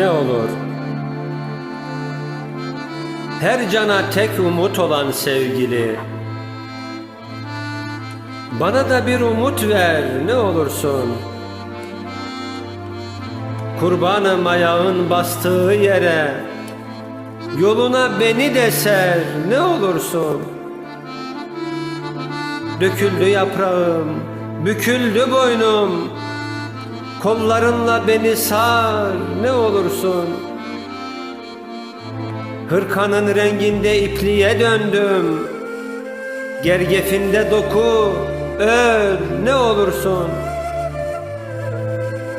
ne olur. Her cana tek umut olan sevgili Bana da bir umut ver ne olursun. Kurbanım ayağın bastığı yere Yoluna beni de ser ne olursun. Döküldü yaprağım, büküldü boynum Kollarınla beni sar ne olursun. Hırkanın renginde ipliğe döndüm. Gergefinde doku, öl ne olursun.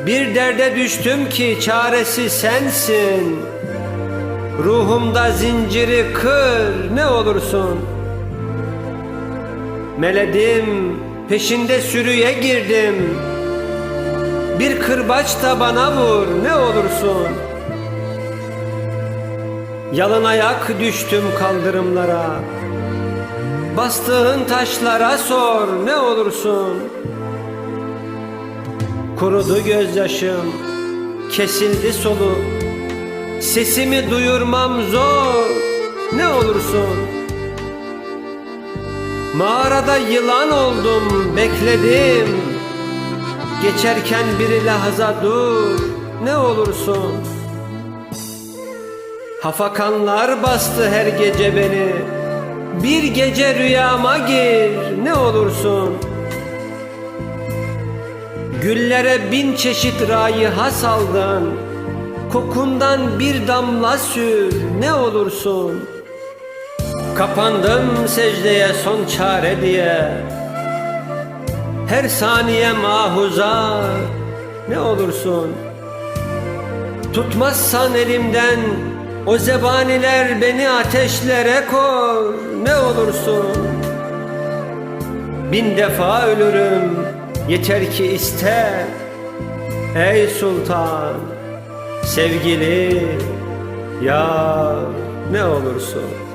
Bir derde düştüm ki çaresi sensin. Ruhumda zinciri kır ne olursun. Meledim peşinde sürüye girdim Bir kırbaç da bana vur ne olursun. Yalın ayak düştüm kaldırımlara. Bastığın taşlara sor ne olursun. Kurudu gözyaşım Kesildi soluk Sesimi duyurmam zor Ne olursun. Mağarada yılan oldum bekledim Geçerken bir lahza dur Ne olursun. Hafakanlar bastı her gece beni. Bir gece rüyama gir ne olursun. Güllere bin çeşit raiha saldın. Kokundan bir damla sür ne olursun. Kapandım secdeye son çare diye Her saniye mahuza ne olursun. Tutmazsan elimden o zebaniler beni ateşlere koy ne olursun. Bin defa ölürüm yeter ki iste Ey sultan. Sevgili ya ne olursun